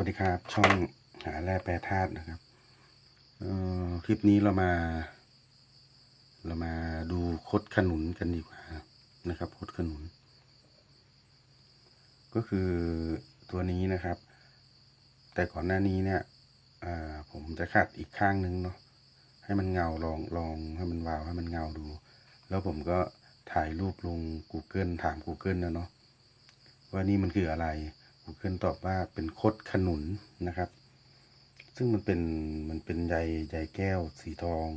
วัสดีครับ ช่องหาแร่แปรธาตุนะครับออคลิปนี้เรามา เรามาดูคดขนุนกันดีกว่านะครับคดขนุน ก็คือตัวนี้นะครับ แต่ก่อนหน้านี้เนี่ยผมจะขัดอีกข้างนึงเนาะให้มันเงาลองลองให้มันวาวให้มันเงาดู แล้วผมก็ถ่ายรูปลง Google ถาม Google นะเนาะว่านี่มันคืออะไร Google ตอบว่าเป็นคดขนุนนะครับ ซึ่งมันเป็นมันเป็นใยใยแก้วสีทอง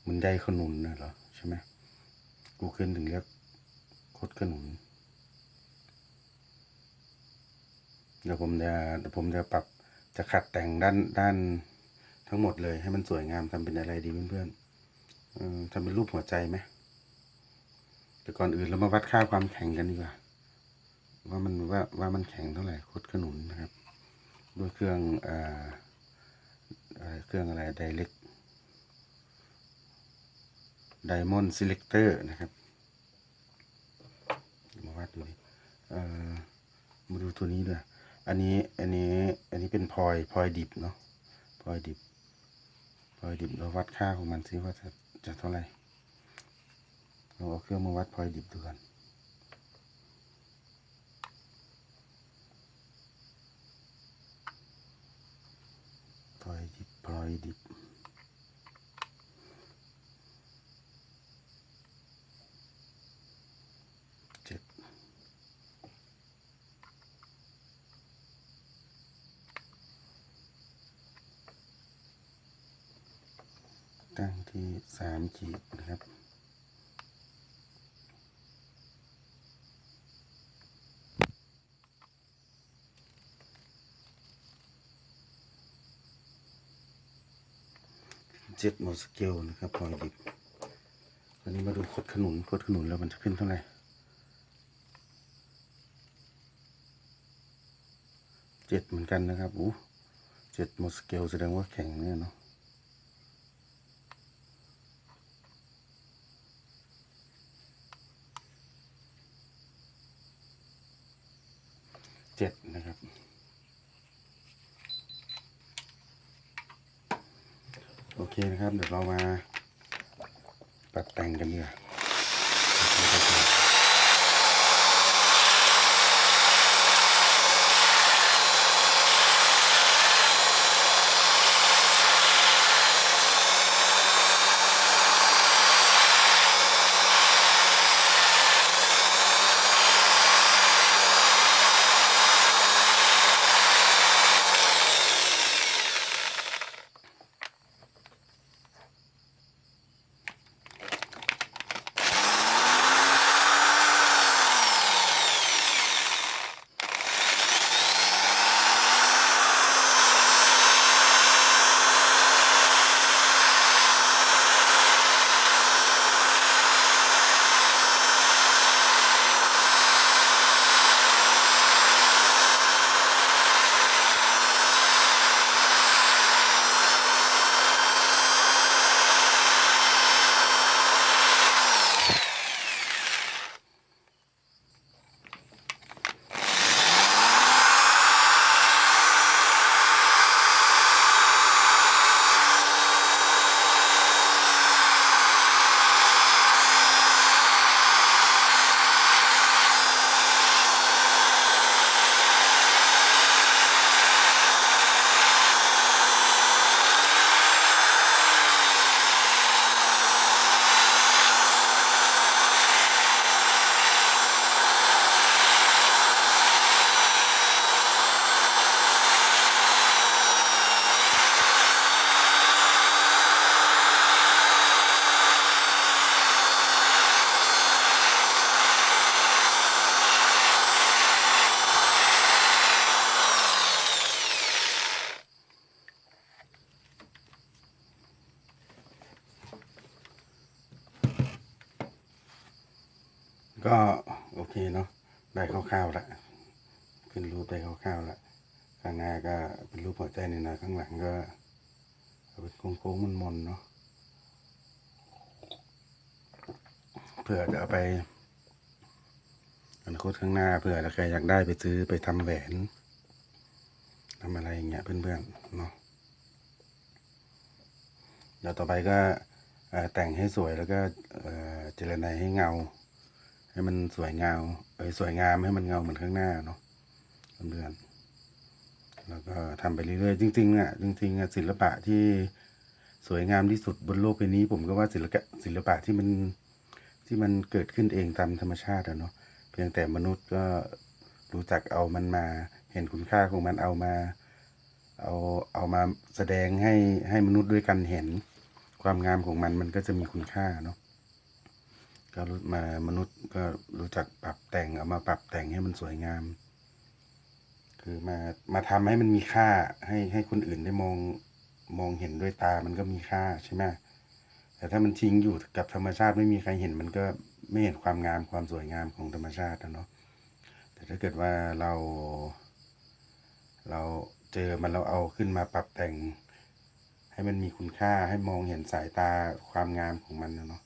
เหมันใยขนุนนะเหรอใช่ไหม Google ถึงเรียกคดขนุน เดี๋ยวผมจะเดี๋ยวผมจะปรับจะขัดแต่งด้านด้านทั้งหมดเลยให้มันสวยงามทำเป็นอะไรดีเพื่อนๆทำเป็นรูปหัวใจไหมแต่ก่อนอื่นเรามาวัดค่าความแข็งกันดีกว่า ว่ามันว่าว่ามันแข็งเท่าไหร่คดขนุนนะครับ ด้วยเครื่องอ่าอเครื่องอะไรไดเล็กไดมอนด์ซิเลกเตอร์นะครับมาวัดดูดิเอ่อมาดูตัวนี้ด้วยอันนี้อันนี้อันนี้เป็นพลอยพลอยดิบเนาะพลอยดิบพลอยดิบเราวัดค่าของมันซิว่าจะจะเท่าไหร่เราเอาเครื่องมาวัดพลอยดิบดูกัน พลอย ดิบพลอยดิบ เจ็ด ตั้งที่สามขีดนะครับ เจ็ดโมสเกลนะครับพลอยดิบตอนนี้มาดูคดขนุนคดขนุนแล้วมันจะขึ้นเท่าไหร่เจ็ดเหมือนกันนะครับอู้เจ็ดโมสเกลแสดงว่าแข็งเนี่ยเนาะเจ็ดนะครับ โอเคนะครับ เดี๋ยวเรามาปรับแต่งกันดีกว่า ละขึ้นรูปได้คร่าวๆละข้างหน้าก็เป็นรูปหัวใจในหนาข้างหลังก็เป็นโค้งๆมันๆเนาะเผื่อจะเอาไปอนาคตข้างหน้าเผื่อใครอยากได้ไปซื้อไปทำแหวนทำอะไรอย่างเงี้ยเพื่อนๆเนาะเดี๋ยวต่อไปก็แต่งให้สวยแล้วก็เอ่อเจรไนให้เงา ให้มันสวยงามเอยสวยงามให้มันเงาเหมือนข้างหน้าเนาะเพื่อนแล้วก็ทำไปเรื่อยๆจริงๆอะจริงๆอะศิลปะที่สวยงามที่สุดบนโลกใบนี้ ผมก็ว่าศิลปะศิลปะที่มันที่มันเกิดขึ้นเองตามธรรมชาติอะเนาะเพียงแต่มนุษย์ก็รู้จักเอามันมา เห็นคุณค่าของมันเอามา เอาเอามาแสดงให้ให้มนุษย์ด้วยกันเห็น ความงามของมันมันก็จะมีคุณค่าเนาะ ก็รู้มามนุษย์ก็รู้จักปรับแต่งเอามาปรับแต่งให้มันสวยงาม คือมามาทำให้มันมีค่าให้ให้คนอื่นได้มองมองเห็นด้วยตามันก็มีค่าใช่ไหมแต่ถ้ามันทิ้งอยู่กับธรรมชาติไม่มีใครเห็นมันก็ไม่เห็นความงามความสวยงามของธรรมชาตินะเนาะแต่ถ้าเกิดว่าเรา เราเจอมันเราเอาขึ้นมาปรับแต่ง ให้มันมีคุณค่าให้มองเห็นสายตาความงามของมันนะเนาะ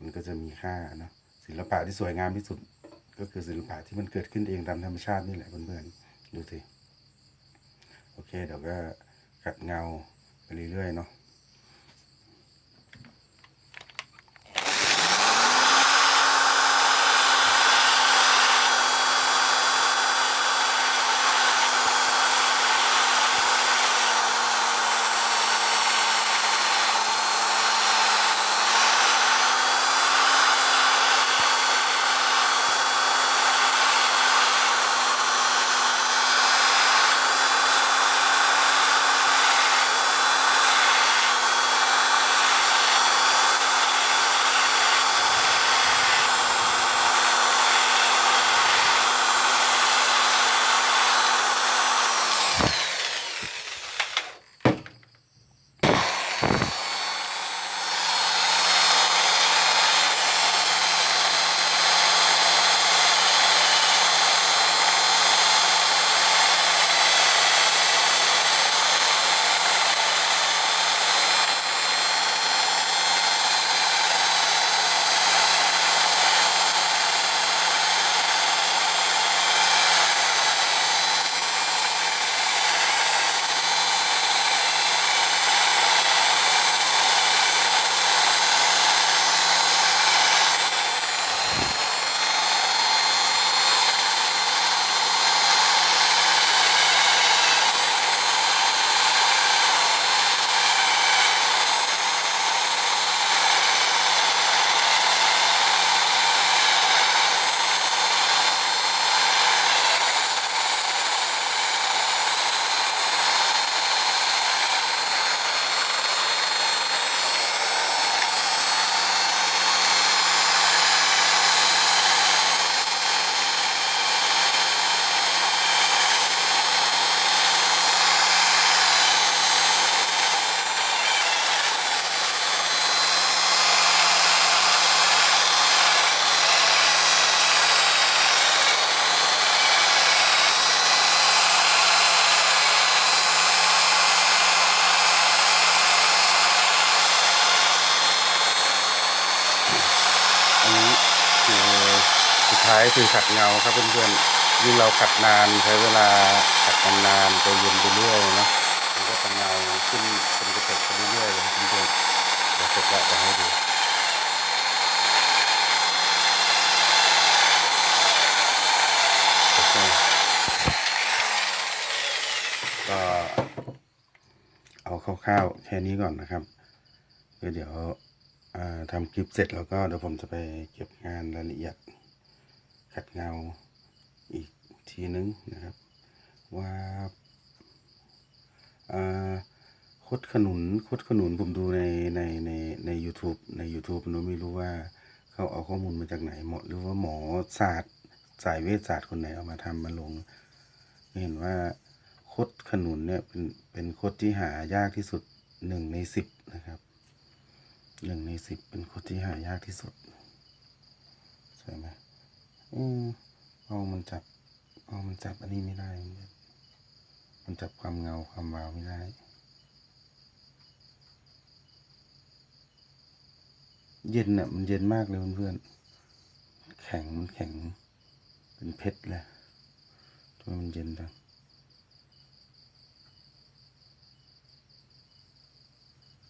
มันก็จะมีค่าเนะศิลปะที่สวยงามที่สุด ก็คือศิลปะที่มันเกิดขึ้นเองตามธรรมชาตินี่แหละเพื่อนๆดูสิโอเคเดี๋ยวก็ขัดเงาไปเรื่อยๆเนาะ คือขัดเงาครับเพื่อนๆยิ่งเราขัดนานใช้เวลาขัดนานๆใจเย็นไปเรื่อยนะมันก็จะเงาขึ้นเป็นกระจกไปเรื่อยๆเลยเพื่อนๆเดี๋ยวเสร็จแล้วจะให้ดูโอเคก็เอาคร่าวๆแค่นี้ก่อนนะครับเดี๋ยวเดี๋ยวทำคลิปเสร็จแล้วก็เดี๋ยวผมจะไปเก็บงานรายละเอียด ขัดเงาอีกทีนึงนะครับ ว่าคดขนุนคดขนุนผมดูในในในใน u t u b e ใน YouTube ผมไม่รู้ว่าเขาเอาข้อมูลมาจากไหนหมดหรือว่าหมอศาสตร์สายเวชศาสตร์คนไหนเอามาทำมาลง เห็นว่าคดขนุนเนี่ยเป็นเป็นคดที่หายากที่สุดหนึ่งในสิบนะครับหนึ่งในสิบเป็นคดที่หายากที่สุดใช่ไหม อืเอามันจับ เอามันจับอันนี้ไม่ได้ มันจับความเงาความวาวไม่ได้ เย็นเนี่ยมันเย็นมากเลยเพื่อนแข็งมันแข็ง เป็นเพชรเลยทำไมมันเย็นจัง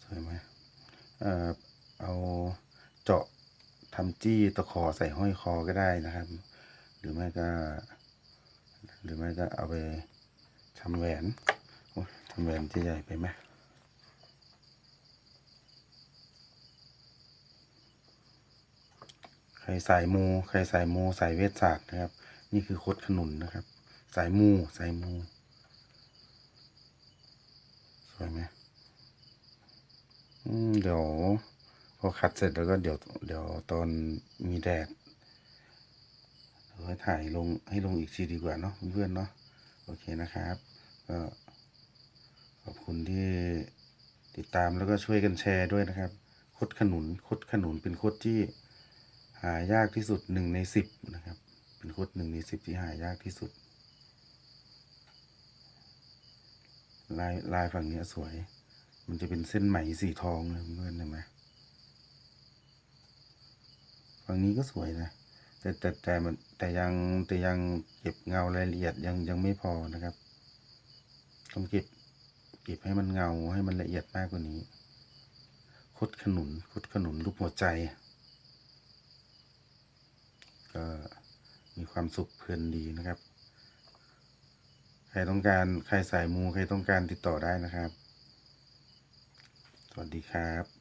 สวยไหมเอ่อเอาเจาะ ทำจี้ตะขอใส่ห้อยคอก็ได้นะครับ หรือไม่ก็ หรือไม่ก็เอาไปทำแหวนทำแหวนจะใหญ่ไปไหมใครสายมูใครสายมูสายเวชศาสตร์นะครับ นี่คือคดขนุนนะครับ สายมูสายมูสวยไหมอืมเดี๋ยว พอขัดเสร็จแล้วก็เดี๋ยวเดี๋ยวตอนมีแดดเดี๋ยวถ่ายลงให้ลงอีกทีดีกว่าเนาะเพื่อนเนาะโอเคนะครับ ก็ขอบคุณที่ติดตามแล้วก็ช่วยกันแชร์ด้วยนะครับคดขนุนคดขนุนเป็นคดที่หายากที่สุดหนึ่งในสิบนะครับ เป็นคดหนึ่งในสิบที่หายากที่สุด ลายลายฝั่งนี้สวย มันจะเป็นเส้นไหมสีทองเลยเพื่อนเห็นไหม ฝั่งนี้ก็สวยนะ แต่แต่แต่มันแต่ยังแต่ยังเก็บเงารายละเอียดยังยังไม่พอนะครับ ต้องเก็บเก็บให้มันเงาให้มันละเอียดมากกว่านี้ คดขนุนคดขนุนรูปหัวใจ ก็มีความสุขเพลินดีนะครับ ใครต้องการใครสายมูใครต้องการติดต่อได้นะครับ สวัสดีครับ